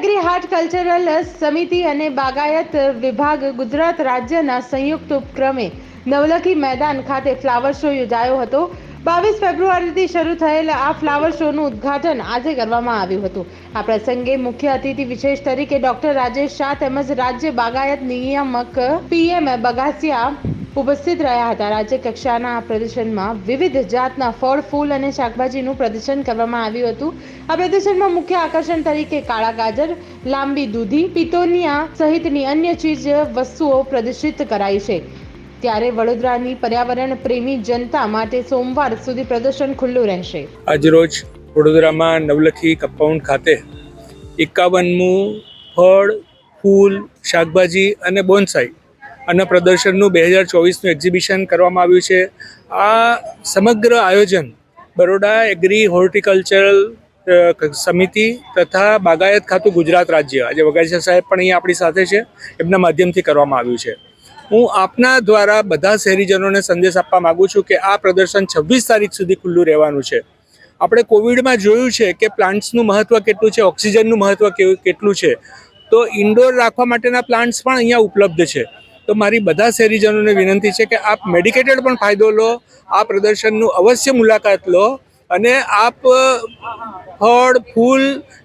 Agri હાર્ટિકલ્ચરલ સમિતિ અને બાગાયત વિભાગ ગુજરાત રાજ્યના સંયુક્ત ઉપક્રમે નવલખી મેદાન ખાતે ફ્લાવર શો યોજાયો હતો. બાવીસ ફેબ્રુઆરીથી શરૂ થયેલ આ ફ્લાવર શોનું ઉદ્ઘાટન આજે કરવામાં આવ્યું હતું. આ પ્રસંગે મુખ્ય અતિથિ વિશેષ તરીકે ડોક્ટર રાજેશ શાહ તેમજ રાજ્ય બાગાયત નિયામક પીએમ બગાસિયા ઉપસ્થિત રહ્યા હતા. રાજ્ય કક્ષાના આ પ્રદર્શનમાં વિવિધ જાતના ફળ, ફૂલ અને શાકભાજીનું પ્રદર્શન કરવામાં આવ્યું હતું. આ પ્રદર્શનમાં મુખ્ય આકર્ષણ તરીકે કાળા ગાજર, લાંબી દૂધી પિતોનિયા સહિતની અન્ય ચીજ વસ્તુઓ પ્રદર્શિત કરાઈ છે. ત્યારે વડોદરાની પર્યાવરણ પ્રેમી જનતા માટે સોમવાર સુધી પ્રદર્શન ખુલ્લું રહેશે. આજરોજ વડોદરામાં નવલખી કમ્પાઉન્ડ ખાતે એકાવનમું ફળ, ફૂલ, શાકભાજી અને બોનસાઈ અને પ્રદર્શનનું બે હજાર ચોવીસનું એક્ઝિબિશન કરવામાં આવ્યું છે. આ સમગ્ર આયોજન બરોડા એગ્રી હોર્ટિકલ્ચરલ સમિતિ તથા બાગાયત ખાતું ગુજરાત રાજ્ય, આજે વગાસિયા સાહેબ પણ અહીંયા આપણી સાથે છે, એમના માધ્યમથી કરવામાં આવ્યું છે. હું આપના દ્વારા બધા શહેરીજનોને સંદેશ આપવા માગું છું કે આ પ્રદર્શન છવ્વીસ તારીખ સુધી ખુલ્લું રહેવાનું છે. આપણે કોવિડમાં જોયું છે કે પ્લાન્ટ્સનું મહત્ત્વ કેટલું છે, ઓક્સિજનનું મહત્ત્વ કેટલું છે. તો ઇન્ડોર રાખવા માટેના પ્લાન્ટ્સ પણ અહીંયા ઉપલબ્ધ છે. તો મારી બધા શહેરીજનોને વિનંતી છે કે આપ મેડિકેટેડ પણ ફાયદો લો, આ પ્રદર્શનનું અવશ્ય મુલાકાત લો અને આપ ફળ, ફૂલ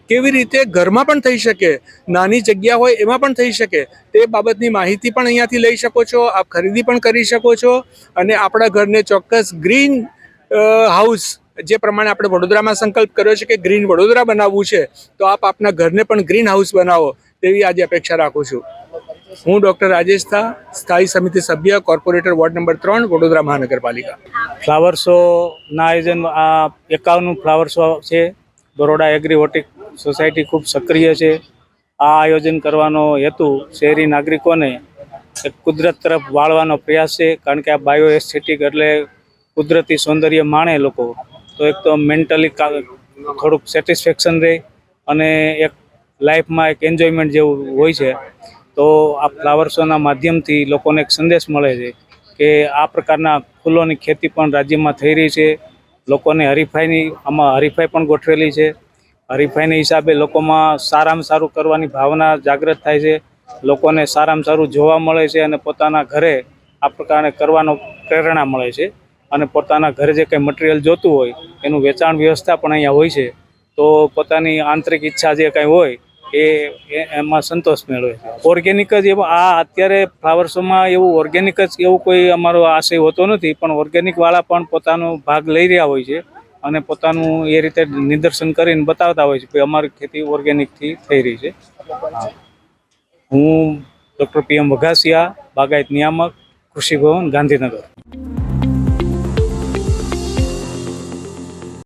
કેવી રીતે ઘરમાં પણ થઈ શકે, નાની જગ્યા હોય એમાં પણ થઈ શકે, તે બાબતની માહિતી પણ અહીંયાથી લઈ શકો છો, આપ ખરીદી પણ કરી શકો છો અને આપણા ઘરને ચોક્કસ ગ્રીન હાઉસ, જે પ્રમાણે આપણે વડોદરામાં સંકલ્પ કર્યો છે કે ગ્રીન વડોદરા બનાવવું છે, તો આપ આપના ઘરને પણ ગ્રીન હાઉસ બનાવો, તેવી આજે અપેક્ષા રાખું છું. હું ડૉક્ટર રાજેશ થા, સ્થાયી સમિતિ સભ્ય, કોર્પોરેટર વોર્ડ નંબર ત્રણ, વડોદરા મહાનગરપાલિકા. ફ્લાવર શોના આયોજન, આ એકાવનનું ફ્લાવર શો છે. બરોડા એગ્રી હોર્ટિક સોસાયટી ખૂબ સક્રિય છે. આ આયોજન કરવાનો હેતુ શહેરી નાગરિકોને એક કુદરત તરફ વાળવાનો પ્રયાસ છે. કારણ કે આ બાયો એસ્થેટિક એટલે કુદરતી સૌંદર્ય માણે લોકો. તો એક તો મેન્ટલી થોડુંક સેટિસ્ફેક્શન રહે અને એક લાઈફમાં એક એન્જોયમેન્ટ જેવું હોય છે. તો આ ફ્લાવર શોના માધ્યમથી લોકોને એક સંદેશ મળે છે કે આ પ્રકારના ફૂલોની ખેતી પણ રાજ્યમાં થઈ રહી છે. લોકોને હરીફાઈની, આમાં હરીફાઈ પણ ગોઠવેલી છે. હરીફાઈના હિસાબે લોકોમાં સારામાં સારું કરવાની ભાવના જાગૃત થાય છે. લોકોને સારામાં સારું જોવા મળે છે અને પોતાના ઘરે આ પ્રકારે કરવાનો પ્રેરણા મળે છે અને પોતાના ઘરે જે કંઈ મટીરિયલ જોતું હોય, એનું વેચાણ વ્યવસ્થા પણ અહીંયા હોય છે. તો પોતાની આંતરિક ઈચ્છા જે કંઈ હોય એ એમાં સંતોષ મેળવે છે. ઓર્ગેનિક જ એવું આ અત્યારે ફ્લાવર શોમાં એવું ઓર્ગેનિક જ એવું કોઈ અમારો આશય હોતો નથી, પણ ઓર્ગેનિકવાળા પણ પોતાનો ભાગ લઈ રહ્યા હોય છે અને પોતાનું એ રીતે નિદર્શન કરીને બતાવતા હોય છે કે અમારી ખેતી ઓર્ગેનિકથી થઈ રહી છે. હું ડૉક્ટર પી એમ વઘાસિયા, બાગાયત નિયામક, કૃષિ ભવન, ગાંધીનગર.